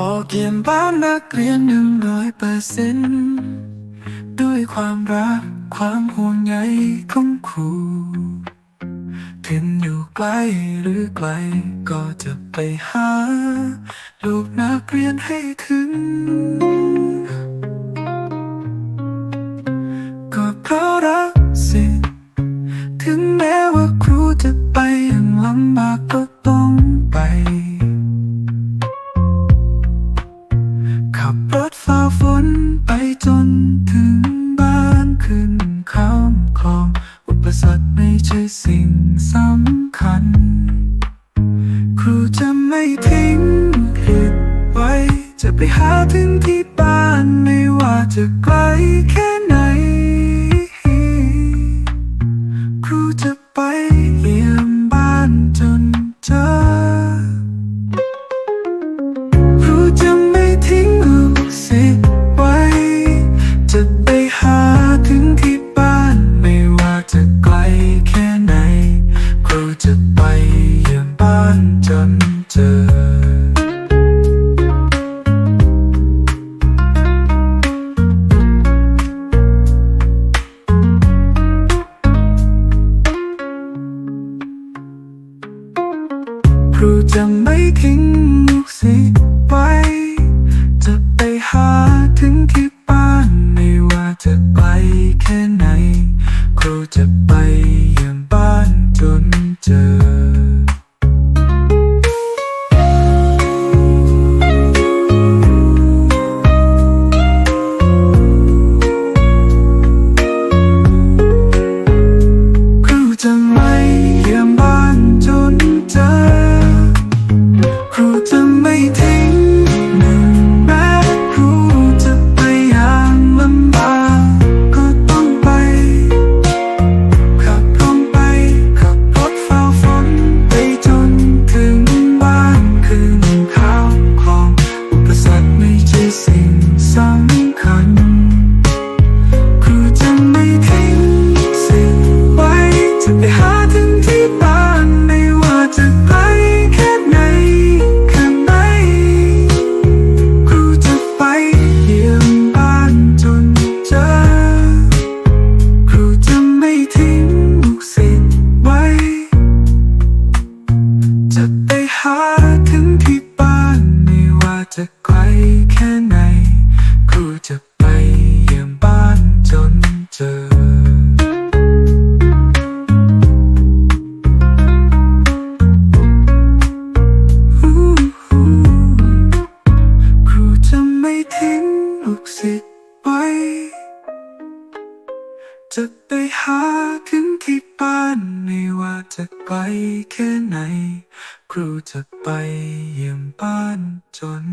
ออกเยี่ยมบ้านนักเรียนหนึ่งร้อยเปอร์เซ็นต์ด้วยความรักความห่วงใยของครูถึงอยู่ใกล้หรือไกล ก็จะไปหา ลูกนักเรียนให้ถึง บรถฝ่าฝนไปจนถึงบ้านขึ้นข้ามคลอง อุปสรรคไม่ใช่สิ่งสำคัญ ครูจะไม่ทิ้งผิดไว้ จะไปหาถึงที่บ้านไม่ว่าจะไกลแค่ จะ ไว้ จะไปหาถึงที่บ้านไม่ว่าจะไกลแค่ไหน ครูจะไปเยี่ยมบ้านจน